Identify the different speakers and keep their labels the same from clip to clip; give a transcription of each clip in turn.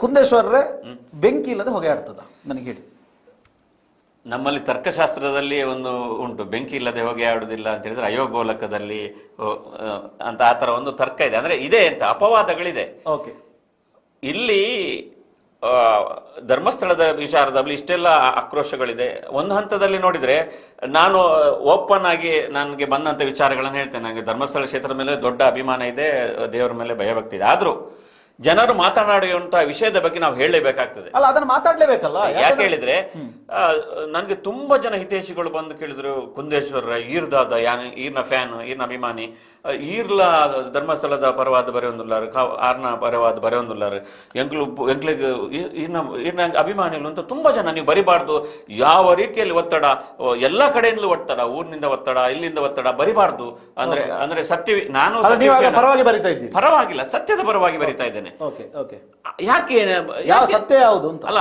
Speaker 1: ಕುಂದೇಶ್ವರ್ರೆ ಬೆಂಕಿ ಇಲ್ಲದೆ ಹೊಗೆ ಆಡ್ತದ ನನಗೆ ಹೇಳಿ.
Speaker 2: ನಮ್ಮಲ್ಲಿ ತರ್ಕಶಾಸ್ತ್ರದಲ್ಲಿ ಒಂದು ಉಂಟು. ಬೆಂಕಿ ಇಲ್ಲದೆ ಹೊಗೆ ಆಡುವುದಿಲ್ಲ ಅಂತ ಹೇಳಿದ್ರೆ ಅಯೋಗೋಲಕದಲ್ಲಿ ಅಂತ ಆ ತರ ಒಂದು ತರ್ಕ ಇದೆ. ಅಂದ್ರೆ ಇದೆ ಅಂತ ಅಪವಾದಗಳಿದೆ.
Speaker 1: ಓಕೆ.
Speaker 2: ಇಲ್ಲಿ ಧರ್ಮಸ್ಥಳದ ವಿಚಾರದಲ್ಲಿ ಇಷ್ಟೆಲ್ಲ ಆಕ್ರೋಶಗಳಿದೆ. ಒಂದು ಹಂತದಲ್ಲಿ ನೋಡಿದ್ರೆ ನಾನು ಓಪನ್ ಆಗಿ ನನಗೆ ಬಂದಂತ ವಿಚಾರಗಳನ್ನು ಹೇಳ್ತೇನೆ. ನನಗೆ ಧರ್ಮಸ್ಥಳ ಕ್ಷೇತ್ರದ ಮೇಲೆ ದೊಡ್ಡ ಅಭಿಮಾನ ಇದೆ ದೇವರ ಮೇಲೆ ಭಯಭಕ್ತಿ ಇದೆ. ಆದ್ರೂ ಜನರು ಮಾತನಾಡುವಂತ ವಿಷಯದ ಬಗ್ಗೆ ನಾವು ಹೇಳಲೇಬೇಕಾಗ್ತದೆ.
Speaker 1: ಅಲ್ಲ ಅದನ್ನ ಮಾತಾಡ್ಲೇಬೇಕಲ್ಲ?
Speaker 2: ಯಾಕೆ ಹೇಳಿದ್ರೆ ನನಗೆ ತುಂಬಾ ಜನ ಹಿತೈಷಿಗಳು ಬಂದು ಕೇಳಿದ್ರು ಕುಂದೇಶ್ವರ ಈರ್ದಾದ ಯಾನ್ ಈರ್ನ ಫ್ಯಾನ್ ಈರ್ನ ಅಭಿಮಾನಿ. ಈರ್ಲ ಧರ್ಮಸ್ಥಳದ ಪರವಾದ ಬರೆಯೊಂದುಲ್ಲಾರು ಆರ್ನ ಪರವಾದ ಬರೆಯೊಂದುಲ್ಲಾರು ಎಂಕ್ಲು ಎಂಕ್ಲಿಗೆ ಈರ್ನ ಈರ್ನ ಅಭಿಮಾನಿಗಳು ಅಂತ ತುಂಬಾ ಜನ ನೀವು ಬರಿಬಾರ್ದು ಯಾವ ರೀತಿಯಲ್ಲಿ ಒತ್ತಡ ಎಲ್ಲ ಕಡೆಯಿಂದಲೂ ಒತ್ತಡ ಊರಿನಿಂದ ಒತ್ತಡ ಇಲ್ಲಿಂದ ಒತ್ತಡ ಬರಿಬಾರ್ದು. ಅಂದ್ರೆ ಅಂದ್ರೆ ಸತ್ಯ ನಾನು
Speaker 1: ಪರವಾಗಿ ಬರಿತಾ ಇದ್ದೀನಿ
Speaker 2: ಪರವಾಗಿಲ್ಲ ಸತ್ಯದ ಪರವಾಗಿ ಬರಿತಾ ಇದ್ದೇನೆ.
Speaker 1: ಓಕೆ
Speaker 2: ಯಾಕೆ
Speaker 1: ಯಾವ ಸತ್ಯ ಯಾವುದು ಅಂತ?
Speaker 2: ಅಲ್ಲ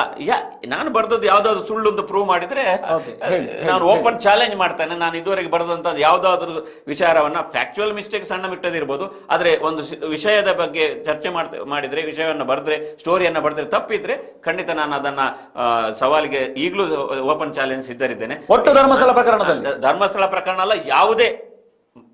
Speaker 2: ನಾನು ಬರ್ದದ್ದು ಯಾವ್ದಾದ್ರು ಸುಳ್ಳು ಅಂತ ಪ್ರೂವ್ ಮಾಡಿದ್ರೆ ನಾನು ಓಪನ್ ಚಾಲೆಂಜ್ ಮಾಡ್ತೇನೆ. ನಾನು ಇದುವರೆಗೆ ಬರೆದಂತ ಯಾವ್ದಾದ್ರು ವಿಚಾರವನ್ನ ಫ್ಯಾಕ್ಚುಯಲ್ ಮಿಸ್ಟೇಕ್ ಸಣ್ಣ ಮಿಟ್ಟದಿರ್ಬೋದು. ಆದ್ರೆ ಒಂದು ವಿಷಯದ ಬಗ್ಗೆ ಚರ್ಚೆ ಮಾಡಿದ್ರೆ ವಿಷಯವನ್ನ ಬರೆದ್ರೆ ಸ್ಟೋರಿಯನ್ನ ಬರೆದ್ರೆ ತಪ್ಪಿದ್ರೆ ಖಂಡಿತ ನಾನು ಅದನ್ನ ಸವಾಲಿಗೆ ಈಗಲೂ ಓಪನ್ ಚಾಲೆಂಜ್ ಸಿದ್ಧರಿದ್ದೇನೆ.
Speaker 1: ಒಟ್ಟು ಧರ್ಮಸ್ಥಳ ಪ್ರಕರಣದಲ್ಲಿ?
Speaker 2: ಧರ್ಮಸ್ಥಳ ಪ್ರಕರಣ ಅಲ್ಲ ಯಾವುದೇ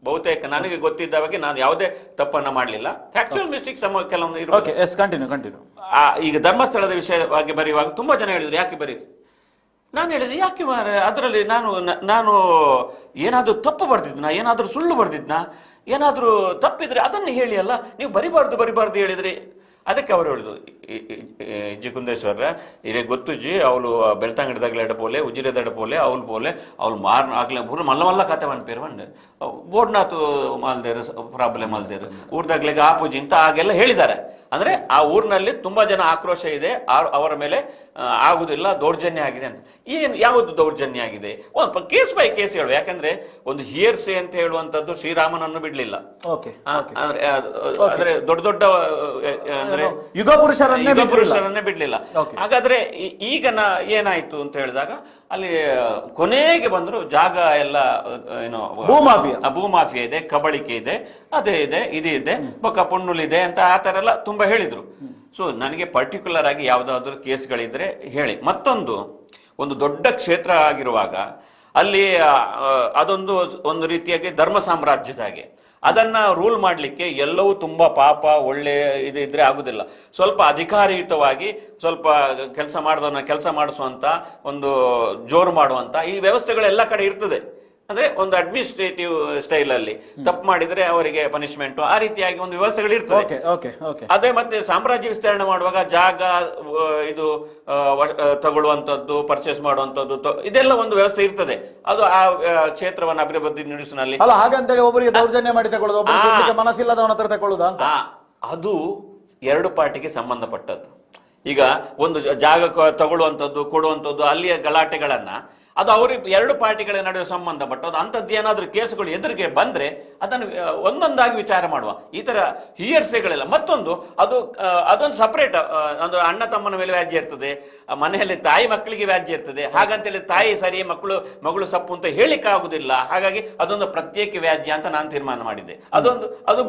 Speaker 2: ಬಹುತೇಕ ನನಗೆ ಗೊತ್ತಿದ್ದ ಬಗ್ಗೆ ನಾನು ಯಾವುದೇ ತಪ್ಪನ್ನ ಮಾಡಲಿಲ್ಲ. ಫ್ಯಾಕ್ಚುಯಲ್ ಮಿಸ್ಟೇಕ್ ಸಮ ಕೆಲವೊಂದು.
Speaker 1: ಓಕೆ ಎಸ್ ಕಂಟಿನ್ಯೂ ಕಂಟಿನ್ಯೂ
Speaker 2: ಆ, ಈಗ ಧರ್ಮಸ್ಥಳದ ವಿಷಯವಾಗಿ ಬರೆಯುವಾಗ ತುಂಬಾ ಜನ ಹೇಳಿದ್ರು ಯಾಕೆ ಬರೀತು ನಾನು ಹೇಳಿದೆ ಯಾಕೆ? ಅದರಲ್ಲಿ ನಾನು ನಾನು ಏನಾದರೂ ತಪ್ಪು ಬರ್ದಿದ್ನಾ? ಏನಾದರೂ ಸುಳ್ಳು ಬರ್ದಿದ್ನಾ? ಏನಾದರೂ ತಪ್ಪಿದ್ರೆ ಅದನ್ನು ಹೇಳಿ ಅಲ್ಲ? ನೀವು ಬರಿಬಾರ್ದು ಬರಿಬಾರ್ದು ಹೇಳಿದ್ರೆ ಅದಕ್ಕೆ ಅವರು ಹೇಳಿದ್ರು ಜಿ ಕುಂದೇಶ್ವರ ಇರೇ ಗೊತ್ತು ಜಿ, ಅವಳು ಬೆಳ್ತಂಗಡದಾಗಲ ಎಡಪೋಲೆ ಉಜಿರೆದ ಎಡಪೋಲೆ ಅವಳು ಪೋಲೆ, ಅವಳು ಮಾರ್ ಆಗ್ಲೇ ಪೂರ ಮಲ್ಲ ಮಲ್ಲ ಕತೆ ಮನ್ಪೇರು ಬಂದೆ ಬೋರ್ಡ್ನಾತು ಮಾಲ್ದೇರು, ಪ್ರಾಬ್ಲಮ್ ಮಾಲ್ದೇರು ಆ ಪೂಜೆ ಅಂತ ಹಾಗೆಲ್ಲ ಹೇಳಿದ್ದಾರೆ. ಅಂದ್ರೆ ಆ ಊರಿನಲ್ಲಿ ತುಂಬಾ ಜನ ಆಕ್ರೋಶ ಇದೆ ಅವರ ಮೇಲೆ ಆಗುದಿಲ್ಲ ದೌರ್ಜನ್ಯ ಆಗಿದೆ ಅಂತ. ಏನು ಯಾವುದು ದೌರ್ಜನ್ಯ ಆಗಿದೆ? ಒಂದು ಕೇಸ್ ಬೈ ಕೇಸ್ ಹೇಳುವ. ಯಾಕಂದ್ರೆ ಒಂದು ಹಿಯರ್ಸೆ ಅಂತ ಹೇಳುವಂತದ್ದು ಶ್ರೀರಾಮನನ್ನು ಬಿಡ್ಲಿಲ್ಲ. ಅಂದ್ರೆ ದೊಡ್ಡ ದೊಡ್ಡ ಅಂದ್ರೆ
Speaker 1: ಯುಗ ಪುರುಷರನ್ನೇ.
Speaker 2: ಬಿಡ್ಲಿಲ್ಲ. ಹಾಗಾದ್ರೆ ಈಗ ನಾ ಏನಾಯ್ತು ಅಂತ ಹೇಳಿದಾಗ ಅಲ್ಲಿ ಕೊನೆಗೆ ಬಂದ್ರು ಜಾಗ ಎಲ್ಲ ಏನೋ
Speaker 1: ಭೂಮಾಫಿಯಾ.
Speaker 2: ಭೂಮಾಫಿಯಾ ಇದೆ ಕಬಳಿಕೆ ಇದೆ ಅದೇ ಇದೆ ಇದೇ ಇದೆ ಬೊಕ್ಕ ಪುಣ್ಣುಲ್ ಇದೆ ಅಂತ ಆ ತರ ಎಲ್ಲ ತುಂಬಾ ಹೇಳಿದ್ರು. ಸೊ ನನಗೆ ಪರ್ಟಿಕ್ಯುಲರ್ ಆಗಿ ಯಾವ್ದಾದ್ರು ಕೇಸ್ಗಳಿದ್ರೆ ಹೇಳಿ. ಮತ್ತೊಂದು ಒಂದು ದೊಡ್ಡ ಕ್ಷೇತ್ರ ಆಗಿರುವಾಗ ಅಲ್ಲಿ ಅದೊಂದು ಒಂದು ರೀತಿಯಾಗಿ ಧರ್ಮ ಸಾಮ್ರಾಜ್ಯದ ಹಾಗೆ. ಅದನ್ನ ರೂಲ್ ಮಾಡಲಿಕ್ಕೆ ಎಲ್ಲವೂ ತುಂಬಾ ಪಾಪ, ಒಳ್ಳೆ ಇದು ಇದ್ರೆ ಆಗುದಿಲ್ಲ. ಸ್ವಲ್ಪ ಅಧಿಕಾರಯುತವಾಗಿ ಸ್ವಲ್ಪ ಕೆಲಸ ಮಾಡಿದವನ್ನ ಕೆಲಸ ಮಾಡಿಸುವಂತ, ಒಂದು ಜೋರು ಮಾಡುವಂತ ಈ ವ್ಯವಸ್ಥೆಗಳು ಎಲ್ಲ ಕಡೆ ಇರ್ತದೆ. ಅಂದ್ರೆ ಒಂದು ಅಡ್ಮಿನಿಸ್ಟ್ರೇಟಿವ್ ಸ್ಟೈಲ್ ಅಲ್ಲಿ ತಪ್ಪು ಮಾಡಿದ್ರೆ ಅವರಿಗೆ ಪನಿಷ್ಮೆಂಟ್ ಆ ರೀತಿಯಾಗಿ ಒಂದು ವ್ಯವಸ್ಥೆಗಳು ಇರ್ತದೆ. ಅದೇ ಮತ್ತೆ ಸಾಮ್ರಾಜ್ಯ ವಿಸ್ತರಣೆ ಮಾಡುವಾಗ ಜಾಗ ಇದು ತಗೊಳ್ಳುವಂತದ್ದು ಪರ್ಚೇಸ್ ಮಾಡುವಂತದ್ದು ಇದೆಲ್ಲ ಒಂದು ವ್ಯವಸ್ಥೆ ಇರ್ತದೆ. ಅದು ಆ ಕ್ಷೇತ್ರವನ್ನು ಅಭಿವೃದ್ಧಿ ನಿಡಿಸಿನಲ್ಲಿ
Speaker 1: ಅಲ್ಲ ಹಾಗಂತೇಳಿ ಒಬ್ಬರಿಗೆ ದೌರ್ಜನ್ಯ ಮಾಡಿ ತಗೊಳ್ಳೋದು ಮನಸ್ಸಿಲ್ಲದವನ ಹತ್ರ ತಗೊಳ್ಳೋದಾ
Speaker 2: ಅದು ಎರಡು ಪಾರ್ಟಿಗೆ ಸಂಬಂಧಪಟ್ಟದ್ದು. ಈಗ ಒಂದು ಜಾಗ ತಗೊಳ್ಳುವಂಥದ್ದು ಕೊಡುವಂಥದ್ದು ಅಲ್ಲಿಯ ಗಲಾಟೆಗಳನ್ನ ಅದು ಅವ್ರಿಗೆ ಎರಡು ಪಾರ್ಟಿಗಳ ನಡುವೆ ಸಂಬಂಧಪಟ್ಟದ್ದು ಅಂಥದ್ದು ಏನಾದರೂ ಕೇಸುಗಳು ಎದುರಿಗೆ ಬಂದ್ರೆ ಅದನ್ನು ಒಂದೊಂದಾಗಿ ವಿಚಾರ ಮಾಡುವ. ಈ ಥರ ಹಿಯರ್ಸೆಗಳೆಲ್ಲ ಮತ್ತೊಂದು ಅದು ಅದೊಂದು ಸಪ್ರೇಟ್ ಒಂದು ಅಣ್ಣ ತಮ್ಮನ ಮೇಲೆ ವ್ಯಾಜ್ಯ ಇರ್ತದೆ ಮನೆಯಲ್ಲಿ ತಾಯಿ ಮಕ್ಕಳಿಗೆ ವ್ಯಾಜ್ಯ ಇರ್ತದೆ. ಹಾಗಂತೇಳಿ ತಾಯಿ ಸರಿ ಮಕ್ಕಳು ಮಗಳು ಸಪ್ಪು ಅಂತ ಹೇಳಿಕ್ಕೆ ಆಗುದಿಲ್ಲ ಹಾಗಾಗಿ ಅದೊಂದು ಪ್ರತ್ಯೇಕ ವ್ಯಾಜ್ಯ ಅಂತ ನಾನು ತೀರ್ಮಾನ ಮಾಡಿದ್ದೆ ಅದೊಂದು ಅದು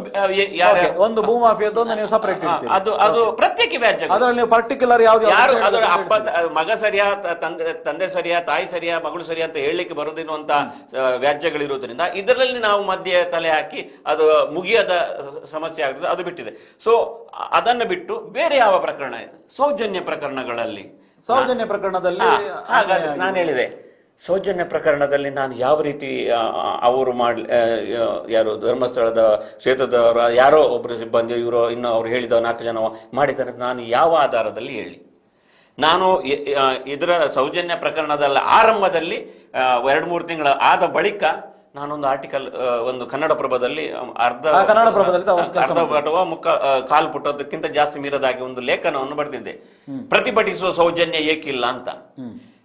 Speaker 1: ಒಂದು ಭೂಮಾಫಿಯದೊಂದು ನೀವು ಸಪರೇಟ್
Speaker 2: ಅದು ಅದು ಪ್ರತ್ಯೇಕ ವ್ಯಾಜ್ಯ
Speaker 1: ಅದ್ರಲ್ಲಿ ನೀವು ಪರ್ಟಿಕ್ಯುಲರ್
Speaker 2: ಯಾರು
Speaker 1: ಅದು
Speaker 2: ಅದರ ಅಪ್ಪ ಮಗ ಸರಿಯಾ ತಂದೆ ತಂದೆ ಸರಿಯಾ ತಾಯಿ ಸರಿಯಾ ಮಗಳು ಸರಿ ಅಂತ ಹೇಳಲಿಕ್ಕೆ ಬರೋದಿರುವಂತಹ ವ್ಯಾಜ್ಯಗಳಿರೋದ್ರಿಂದ ಇದರಲ್ಲಿ ನಾವು ಮಧ್ಯೆ ತಲೆ ಹಾಕಿ ಅದು ಮುಗಿಯದ ಸಮಸ್ಯೆ ಆಗ್ತದೆ ಅದು ಬಿಟ್ಟಿದೆ. ಸೊ ಅದನ್ನು ಬಿಟ್ಟು ಬೇರೆ ಯಾವ ಪ್ರಕರಣ ಇದೆ? ಸೌಜನ್ಯ ಪ್ರಕರಣಗಳಲ್ಲಿ.
Speaker 1: ಸೌಜನ್ಯ ಪ್ರಕರಣದಲ್ಲಿ
Speaker 2: ಹಾಗಾದ್ರೆ ನಾನು ಹೇಳಿದೆ ಸೌಜನ್ಯ ಪ್ರಕರಣದಲ್ಲಿ ನಾನು ಯಾವ ರೀತಿ ಅವರು ಮಾಡ್ ಯಾರು ಧರ್ಮಸ್ಥಳದ ಕ್ಷೇತ್ರದವರ ಯಾರೋ ಒಬ್ಬರು ಸಿಬ್ಬಂದಿ ಇವರು ಇನ್ನು ಅವ್ರು ಹೇಳಿದ ನಾಲ್ಕು ಜನ ಮಾಡಿದ್ದಾರೆ ಅಂತ ನಾನು ಯಾವ ಆಧಾರದಲ್ಲಿ ಹೇಳಿ. ನಾನು ಇದರ ಸೌಜನ್ಯ ಪ್ರಕರಣದಲ್ಲ ಆರಂಭದಲ್ಲಿ ಎರಡು ಮೂರು ತಿಂಗಳ ಆದ ಬಳಿಕ ನಾನೊಂದು ಆರ್ಟಿಕಲ್ ಒಂದು ಕನ್ನಡ ಪ್ರಭದಲ್ಲಿ ಅರ್ಧ
Speaker 1: ಕನ್ನಡ
Speaker 2: ಅರ್ಧ ಪುಟವ ಮುಖ ಕಾಲು ಪುಟದಕ್ಕಿಂತ ಜಾಸ್ತಿ ಮೀರದಾಗಿ ಒಂದು ಲೇಖನವನ್ನು ಬರೆದಿದ್ದೆ. ಪ್ರತಿಭಟಿಸುವ ಸೌಜನ್ಯ ಏಕಿಲ್ಲ ಅಂತ.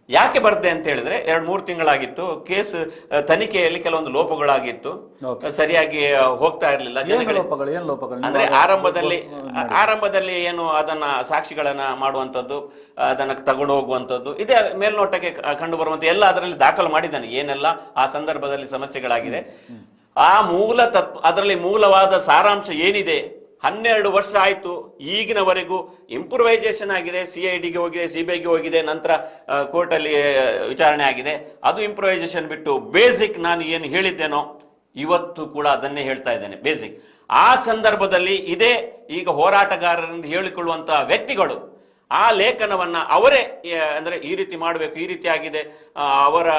Speaker 2: ಯಾಕೆ ಬರ್ದೆ ಅಂತ ಹೇಳಿದ್ರೆ ಎರಡ್ ಮೂರು ತಿಂಗಳಾಗಿತ್ತು ಕೇಸ್ ತನಿಖೆಯಲ್ಲಿ ಕೆಲವೊಂದು ಲೋಪಗಳಾಗಿತ್ತು. ಸರಿಯಾಗಿ ಹೋಗ್ತಾ ಇರಲಿಲ್ಲ ಅಂದ್ರೆ ಆರಂಭದಲ್ಲಿ ಆರಂಭದಲ್ಲಿ ಏನು ಅದನ್ನ ಸಾಕ್ಷಿಗಳನ್ನ ಮಾಡುವಂತದ್ದು ಅದನ್ನ ತಗೊಂಡು ಹೋಗುವಂತದ್ದು ಇದೇ ಮೇಲ್ನೋಟಕ್ಕೆ ಕಂಡು ಬರುವಂತ ಎಲ್ಲ ಅದರಲ್ಲಿ ದಾಖಲು ಮಾಡಿದ್ದಾನೆ. ಏನೆಲ್ಲ ಆ ಸಂದರ್ಭದಲ್ಲಿ ಸಮಸ್ಯೆಗಳಾಗಿದೆ. ಆ ಮೂಲ ತತ್ವ ಅದರಲ್ಲಿ ಮೂಲವಾದ ಸಾರಾಂಶ ಏನಿದೆ ಹನ್ನೆರಡು ವರ್ಷ ಆಯಿತು, ಈಗಿನವರೆಗೂ ಇಂಪ್ರೂವೈಸೇಷನ್ ಆಗಿದೆ, ಸಿ ಐ ಡಿಗೆ ಹೋಗಿದೆ, ಸಿ ಬಿ ಐಗೆ ಹೋಗಿದೆ, ನಂತರ ಕೋರ್ಟಲ್ಲಿ ವಿಚಾರಣೆ ಆಗಿದೆ. ಅದು ಇಂಪ್ರೂವೈಸೇಷನ್ ಬಿಟ್ಟು ಬೇಸಿಕ್ ನಾನು ಏನು ಹೇಳಿದ್ದೇನೋ, ಇವತ್ತು ಕೂಡ ಅದನ್ನೇ ಹೇಳ್ತಾ ಇದ್ದೇನೆ, ಬೇಸಿಕ್. ಆ ಸಂದರ್ಭದಲ್ಲಿ ಇದೇ ಈಗ ಹೋರಾಟಗಾರರಿಂದ ಹೇಳಿಕೊಳ್ಳುವಂತಹ ವ್ಯಕ್ತಿಗಳು ಆ ಲೇಖನವನ್ನ ಅವರೇ ಅಂದ್ರೆ ಈ ರೀತಿ ಮಾಡಬೇಕು, ಈ ರೀತಿ ಆಗಿದೆ ಅವರ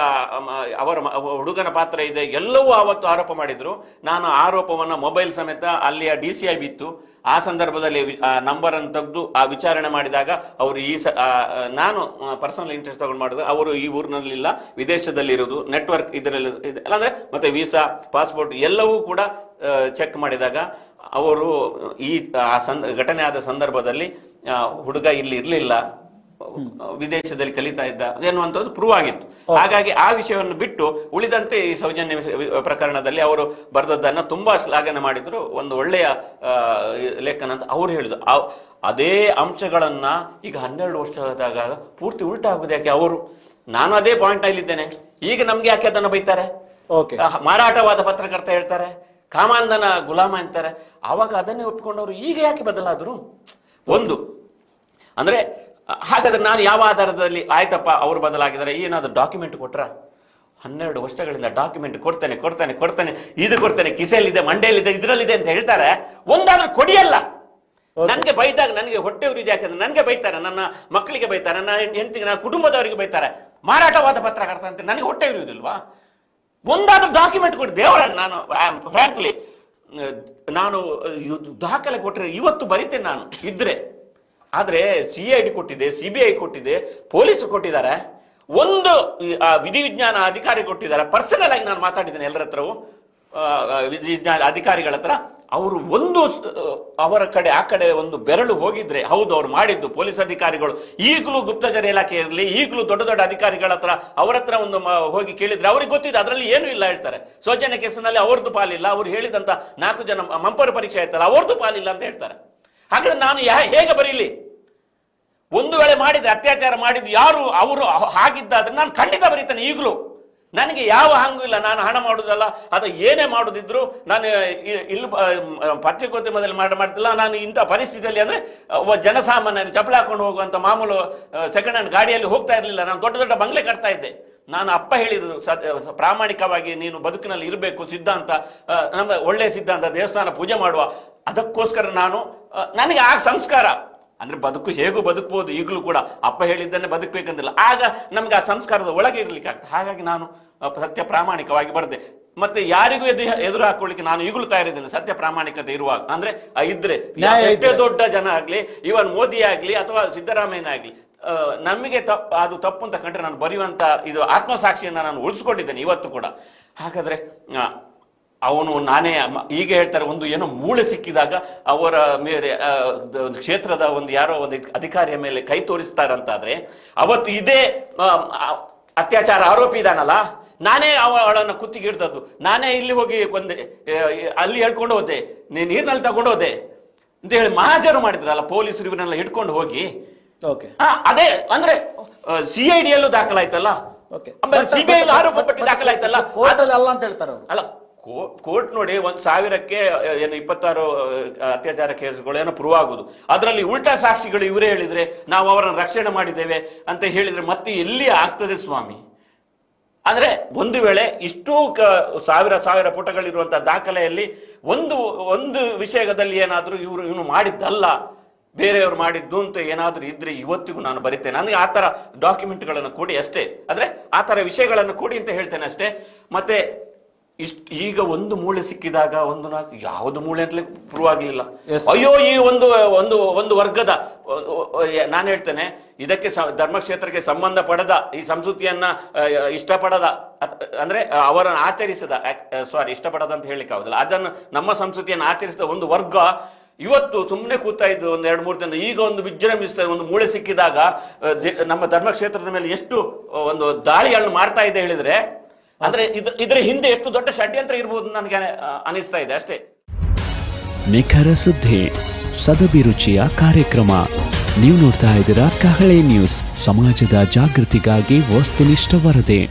Speaker 2: ಅವರ ಹುಡುಗನ ಪಾತ್ರ ಇದೆ, ಎಲ್ಲವೂ ಆವತ್ತು ಆರೋಪ ಮಾಡಿದ್ರು. ನಾನು ಆರೋಪವನ್ನ ಮೊಬೈಲ್ ಸಮೇತ ಅಲ್ಲಿಯ ಡಿ ಸಿ ಐ ಬಿತ್ತು. ಆ ಸಂದರ್ಭದಲ್ಲಿ ನಂಬರ್ ಅನ್ನು ತೆಗೆದು ಆ ವಿಚಾರಣೆ ಮಾಡಿದಾಗ ಅವರು ಈ ನಾನು ಪರ್ಸನಲ್ ಇಂಟ್ರೆಸ್ಟ್ ತಗೊಂಡು ಮಾಡಿದ ಅವರು ಈ ಊರಿನಲ್ಲಿಲ್ಲ ವಿದೇಶದಲ್ಲಿ ಇರೋದು ನೆಟ್ವರ್ಕ್ ಇದರಲ್ಲಿ ಇದೆ ಅಂದ್ರೆ ಮತ್ತೆ ವೀಸಾ ಪಾಸ್ಪೋರ್ಟ್ ಎಲ್ಲವೂ ಕೂಡ ಚೆಕ್ ಮಾಡಿದಾಗ ಅವರು ಈ, ಆ, ಸಂದ, ಘಟನೆ ಆದ ಸಂದರ್ಭದಲ್ಲಿ ಹುಡುಗ ಇಲ್ಲಿ ಇರಲಿಲ್ಲ. ವಿದೇಶದಲ್ಲಿ ಕಲಿತಾ ಇದ್ದ ಎನ್ನುವಂಥದ್ದು ಪ್ರೂವ್ ಆಗಿತ್ತು. ಹಾಗಾಗಿ ಆ ವಿಷಯವನ್ನು ಬಿಟ್ಟು ಉಳಿದಂತೆ ಈ ಸೌಜನ್ಯ ಪ್ರಕರಣದಲ್ಲಿ ಅವರು ಬರೆದದ್ದನ್ನು ತುಂಬಾ ಶ್ಲಾಘನೆ ಮಾಡಿದ್ರು. ಒಂದು ಒಳ್ಳೆಯ ಲೇಖನ ಅಂತ ಅವ್ರು ಹೇಳಿದ್ರು. ಅದೇ ಅಂಶಗಳನ್ನ ಈಗ ಹನ್ನೆರಡು ವರ್ಷದಾಗ ಪೂರ್ತಿ ಉಲ್ಟಾ ಆಗುದು ಯಾಕೆ ಅವರು? ನಾನು ಅದೇ ಪಾಯಿಂಟ್ ಅಲ್ಲಿದ್ದೇನೆ ಈಗ ನಮ್ಗೆ ಯಾಕೆ ಅದನ್ನು ಬೈತಾರೆ? ಮಾರಾಟವಾದ ಪತ್ರಕರ್ತ ಹೇಳ್ತಾರೆ ಕಾಮಾಂಧನ ಗುಲಾಮ ಅಂತಾರೆ. ಅವಾಗ ಅದನ್ನೇ ಒಪ್ಪಿಕೊಂಡವರು ಈಗ ಯಾಕೆ ಬದಲಾದ್ರು? ಒಂದು ಅಂದ್ರೆ ಹಾಗಾದ್ರೆ ನಾನು ಯಾವ ಆಧಾರದಲ್ಲಿ ಆಯ್ತಪ್ಪ ಅವರು ಬದಲಾಗಿದ್ದಾರೆ ಏನಾದ್ರು ಡಾಕ್ಯುಮೆಂಟ್ ಕೊಟ್ರ? ಹನ್ನೆರಡು ವರ್ಷಗಳಿಂದ ಡಾಕ್ಯುಮೆಂಟ್ ಕೊಡ್ತೇನೆ ಕೊಡ್ತೇನೆ ಕೊಡ್ತೇನೆ ಇದು ಕೊಡ್ತೇನೆ ಕಿಸೆಯಲ್ಲಿದೆ ಮಂಡೆಯಲ್ಲಿದೆ ಇದರಲ್ಲಿದೆ ಅಂತ ಹೇಳ್ತಾರೆ. ಒಂದಾದ್ರೂ ಕೊಡಿಯಲ್ಲ. ನನ್ಗೆ ಬೈದಾಗ ನನಗೆ ಹೊಟ್ಟೆ ಉರಿದು ಯಾಕಂದ್ರೆ ನನಗೆ ಬೈತಾರೆ ನನ್ನ ಮಕ್ಕಳಿಗೆ ಬೈತಾರೆ ನನ್ನ ಹೆಂಡತಿಗೆ ನನ್ನ ಕುಟುಂಬದವರಿಗೆ ಬೈತಾರೆ. ಮಾರಾಟವಾದ ಪತ್ರಕರ್ತ ಅಂತ ನನಗೆ ಹೊಟ್ಟೆ ಉರಿಯುವುದಿಲ್ವಾ ಒಂದಾದ್ರೂ ಡಾಕ್ಯುಮೆಂಟ್ ಕೊಡಿ ದೇವರನ್ನ ನಾನು ಫ್ರಾಂಕ್ಲಿ ನಾನು ದಾಖಲೆ ಕೊಟ್ಟರೆ ಇವತ್ತು ಬರಿತೇನೆ ನಾನು ಇದ್ರೆ. ಆದ್ರೆ ಸಿ ಐ ಡಿ ಕೊಟ್ಟಿದೆ ಸಿ ಬಿ ಐ ಕೊಟ್ಟಿದೆ ಪೊಲೀಸರು ಕೊಟ್ಟಿದ್ದಾರೆ. ಒಂದು ವಿಧಿ ವಿಜ್ಞಾನ ಅಧಿಕಾರಿ ಕೊಟ್ಟಿದ್ದಾರೆ. ಪರ್ಸನಲ್ ಆಗಿ ನಾನು ಮಾತಾಡಿದ್ದೇನೆ ಎಲ್ಲರ ಹತ್ರವೂ. ವಿಧಿ ವಿಜ್ಞಾನ ವಿಧಿವಿಜ್ಞಾನ ಅಧಿಕಾರಿಗಳ ಹತ್ರ. ಅವರು ಒಂದು ಅವರ ಕಡೆ, ಆ ಕಡೆ ಒಂದು ಬೆರಳು ಹೋಗಿದ್ರೆ, ಹೌದು, ಅವ್ರು ಮಾಡಿದ್ದು. ಪೊಲೀಸ್ ಅಧಿಕಾರಿಗಳು ಈಗಲೂ ಗುಪ್ತಚರ ಇಲಾಖೆ ಇರಲಿ, ಈಗಲೂ ದೊಡ್ಡ ದೊಡ್ಡ ಅಧಿಕಾರಿಗಳ ಹತ್ರ, ಅವರ ಹತ್ರ ಒಂದು ಹೋಗಿ ಕೇಳಿದ್ರೆ ಅವ್ರಿಗೆ ಗೊತ್ತಿದೆ, ಅದರಲ್ಲಿ ಏನೂ ಇಲ್ಲ ಹೇಳ್ತಾರೆ. ಸೌಜನ್ಯ ಕೇಸಿನಲ್ಲಿ ಅವ್ರದ್ದು ಪಾಲಿಲ್ಲ, ಅವ್ರು ಹೇಳಿದಂತ ನಾಲ್ಕು ಜನ, ಮಂಪರ ಪರೀಕ್ಷೆ ಆಯ್ತಲ್ಲ, ಅವ್ರದ್ದು ಪಾಲಿಲ್ಲ ಅಂತ ಹೇಳ್ತಾರೆ. ಹಾಗಾದ್ರೆ ನಾನು ಹೇಗೆ ಬರೀಲಿ? ಒಂದು ವೇಳೆ ಮಾಡಿದ್ರೆ ಅತ್ಯಾಚಾರ ಮಾಡಿದ್ದು ಯಾರು? ಅವರು ಹಾಗಿದ್ದಾದ್ರೆ ನಾನು ಖಂಡಿತ ಬರೀತೇನೆ ಈಗಲೂ. ನನಗೆ ಯಾವ ಹಂಗು ಇಲ್ಲ. ನಾನು ಹಣ ಮಾಡುದಲ್ಲ, ಅಥವಾ ಏನೇ ಮಾಡುದಿದ್ರು ನಾನು ಇಲ್ಲಿ ಪತ್ರಿಕೋದ್ಯಮದಲ್ಲಿ ಮಾಡ, ಮಾಡ್ತಿಲ್ಲ. ನಾನು ಇಂಥ ಪರಿಸ್ಥಿತಿಯಲ್ಲಿ ಅಂದ್ರೆ ಜನಸಾಮಾನ್ಯರು ಚಪ್ಪಲಿ ಹಾಕೊಂಡು ಹೋಗುವಂತ ಮಾಮೂಲು ಸೆಕೆಂಡ್ ಹ್ಯಾಂಡ್ ಗಾಡಿಯಲ್ಲಿ ಹೋಗ್ತಾ ಇರಲಿಲ್ಲ. ನಾನು ದೊಡ್ಡ ದೊಡ್ಡ ಬಂಗ್ಲೆ ಕಟ್ತಾ ಇದ್ದೆ. ನಾನು ಅಪ್ಪ ಹೇಳಿದ್ರು ಪ್ರಾಮಾಣಿಕವಾಗಿ ನೀನು ಬದುಕಿನಲ್ಲಿ ಇರಬೇಕು, ಸಿದ್ಧಾಂತ ನಮ್ಮ ಒಳ್ಳೆಯ ಸಿದ್ಧಾಂತ, ದೇವಸ್ಥಾನ ಪೂಜೆ ಮಾಡುವ. ಅದಕ್ಕೋಸ್ಕರ ನಾನು ನನಗೆ ಆ ಸಂಸ್ಕಾರ. ಅಂದ್ರೆ ಬದುಕು ಹೇಗೂ ಬದುಕಬಹುದು ಈಗಲೂ ಕೂಡ ಅಪ್ಪ ಹೇಳಿದ್ದನ್ನೇ ಬದುಕಬೇಕಂತಿಲ್ಲ ಆಗ ನಮ್ಗೆ ಆ ಸಂಸ್ಕಾರದ ಒಳಗೆ ಇರ್ಲಿಕ್ಕೆ ಆಗ್ತದೆ. ಹಾಗಾಗಿ ನಾನು ಸತ್ಯ ಪ್ರಾಮಾಣಿಕವಾಗಿ ಬರೆದೆ. ಮತ್ತೆ ಯಾರಿಗೂ ಎದು ಎದುರು ಹಾಕೊಳ್ಳಿಕ್ಕೆ ನಾನು ಈಗಲೂ ತಯಾರಿದ್ದೇನೆ. ಸತ್ಯ ಪ್ರಾಮಾಣಿಕತೆ ಇರುವಾಗ. ಅಂದ್ರೆ ಇದ್ರೆ ಎಷ್ಟೇ ದೊಡ್ಡ ಜನ ಆಗ್ಲಿ ಇವನ್ ಮೋದಿ ಆಗ್ಲಿ ಅಥವಾ ಸಿದ್ದರಾಮಯ್ಯನ ಆಗ್ಲಿ ನಮಗೆ ತಪ್ಪು ಅದು ತಪ್ಪು ಅಂತ ಕಂಡ್ರೆ ನಾನು ಬರೆಯುವಂತ ಇದು ಆತ್ಮಸಾಕ್ಷಿಯನ್ನ ನಾನು ಉಳಿಸ್ಕೊಂಡಿದ್ದೇನೆ ಇವತ್ತು ಕೂಡ. ಹಾಗಾದ್ರೆ ಅವನು ನಾನೇ ಈಗ ಹೇಳ್ತಾರೆ ಒಂದು ಏನೋ ಮೂಳೆ ಸಿಕ್ಕಿದಾಗ ಅವರ ಮೇಲೆ ಒಂದು ಕ್ಷೇತ್ರದ ಒಂದು ಯಾರೋ ಒಂದು ಅಧಿಕಾರಿಯ ಮೇಲೆ ಕೈ ತೋರಿಸ್ತಾರಂತಾದ್ರೆ ಅವತ್ತು ಇದೇ ಅತ್ಯಾಚಾರ ಆರೋಪಿ ಇದಾನಲ್ಲ ನಾನೇ ಅವಳನ್ನು ಕುತ್ತಿಗೆ ಹಿಡ್ದದ್ದು. ನಾನೇ ಇಲ್ಲಿ ಹೋಗಿ ಕೊಂದೆ ಅಲ್ಲಿ ಹೇಳ್ಕೊಂಡು ಹೋದೆ. ನೀ ನೀರಿನಲ್ಲಿ ತಗೊಂಡು ಹೋದೆ. ಅಂತ ಹೇಳಿ ಮಹಾಜರು ಮಾಡಿದ್ರಲ್ಲ ಪೊಲೀಸರು ಇವನ್ನೆಲ್ಲ ಹಿಡ್ಕೊಂಡು ಹೋಗಿ.
Speaker 1: ಓಕೆ.
Speaker 2: ಅದೇ ಅಂದ್ರೆ ಸಿ ಐ ಡಿ ಯಲ್ಲೂ ದಾಖಲಾಯ್ತಲ್ಲ? ಸಿಬಿಐ ಆರೋಪ ಪಟ್ಟಿ ದಾಖಲಾಯ್ತಲ್ಲ?
Speaker 1: ಅಲ್ಲ ಅಂತ ಹೇಳ್ತಾರೆ
Speaker 2: ಅಲ್ಲ ಕೋರ್ಟ್ ನೋಡಿ ಒಂದ್ ಸಾವಿರಕ್ಕೆ ಏನು ಇಪ್ಪತ್ತಾರು ಅತ್ಯಾಚಾರ ಕೇಸ್ಗಳು ಏನೋ ಪ್ರೂವ್ ಆಗುದು. ಅದರಲ್ಲಿ ಉಲ್ಟಾ ಸಾಕ್ಷಿಗಳು ಇವರೇ ಹೇಳಿದ್ರೆ ನಾವು ಅವರನ್ನು ರಕ್ಷಣೆ ಮಾಡಿದ್ದೇವೆ ಅಂತ ಹೇಳಿದ್ರೆ ಮತ್ತೆ ಎಲ್ಲಿ ಆಗ್ತದೆ ಸ್ವಾಮಿ? ಅಂದ್ರೆ ಒಂದು ವೇಳೆ ಇಷ್ಟು ಸಾವಿರ ಸಾವಿರ ಪುಟಗಳಿರುವಂತಹ ದಾಖಲೆಯಲ್ಲಿ ಒಂದು ಒಂದು ವಿಷಯದಲ್ಲಿ ಏನಾದರೂ ಇವರು, ಇವನು ಮಾಡಿದ್ದಲ್ಲ, ಬೇರೆಯವರು ಮಾಡಿದ್ದು ಅಂತ ಏನಾದರೂ ಇದ್ರೆ ಇವತ್ತಿಗೂ ನಾನು ಬರೀತೇನೆ. ನನಗೆ ಆ ತರ ಡಾಕ್ಯುಮೆಂಟ್ಗಳನ್ನು ಕೊಡಿ ಅಷ್ಟೇ. ಅಂದ್ರೆ ಆ ಥರ ವಿಷಯಗಳನ್ನು ಕೊಡಿ ಅಂತ ಹೇಳ್ತೇನೆ ಅಷ್ಟೇ. ಮತ್ತೆ ಇಷ್ಟ ಈಗ ಒಂದು ಮೂಳೆ ಸಿಕ್ಕಿದಾಗ ಒಂದು ನಾಲ್ಕು ಯಾವುದು ಮೂಳೆ ಅಂತಲೇ ಪ್ರೂವ್ ಆಗಲಿಲ್ಲ. ಅಯ್ಯೋ ಈ ಒಂದು ಒಂದು ಒಂದು ವರ್ಗದ ನಾನು ಹೇಳ್ತೇನೆ ಇದಕ್ಕೆ ಧರ್ಮಕ್ಷೇತ್ರಕ್ಕೆ ಸಂಬಂಧ ಪಡೆದ ಈ ಸಂಸ್ಕೃತಿಯನ್ನ ಇಷ್ಟಪಡದ ಅಂದ್ರೆ ಅವರನ್ನು ಆಚರಿಸದ ಸಾರಿ ಇಷ್ಟಪಡದ ಅಂತ ಹೇಳಿಕ್ಕೆ ಆಗುದಿಲ್ಲ. ಅದನ್ನು ನಮ್ಮ ಸಂಸ್ಕೃತಿಯನ್ನು ಆಚರಿಸಿದ ಒಂದು ವರ್ಗ ಇವತ್ತು ಸುಮ್ಮನೆ ಕೂತಾ ಇದ್ದು ಒಂದು ಎರಡು ಮೂರು ದಿನ ಈಗ ಒಂದು ವಿಜೃಂಭಿಸ್ತಾ ಒಂದು ಮೂಳೆ ಸಿಕ್ಕಿದಾಗ ನಮ್ಮ ಧರ್ಮಕ್ಷೇತ್ರದ ಮೇಲೆ ಎಷ್ಟು ಒಂದು ದಾಳಿಗಳನ್ನು ಮಾಡ್ತಾ ಇದೆ ಹೇಳಿದ್ರೆ ಅಂದ್ರೆ ಇದ್ರ ಹಿಂದೆ ಎಷ್ಟು ದೊಡ್ಡ ಷಡ್ಯಂತ್ರ ಇರಬಹುದು ನನಗೆ ಅನಿಸ್ತಾ ಇದೆ ಅಷ್ಟೇ.
Speaker 3: ನಿಖರ ಸುದ್ದಿ, ಸದಭಿರುಚಿಯ ಕಾರ್ಯಕ್ರಮ. ನೀವು ನೋಡ್ತಾ ಇದ್ದೀರಾ ಕಹಳೆ ನ್ಯೂಸ್, ಸಮಾಜದ ಜಾಗೃತಿಗಾಗಿ ವಸ್ತುನಿಷ್ಠ ವರದಿ.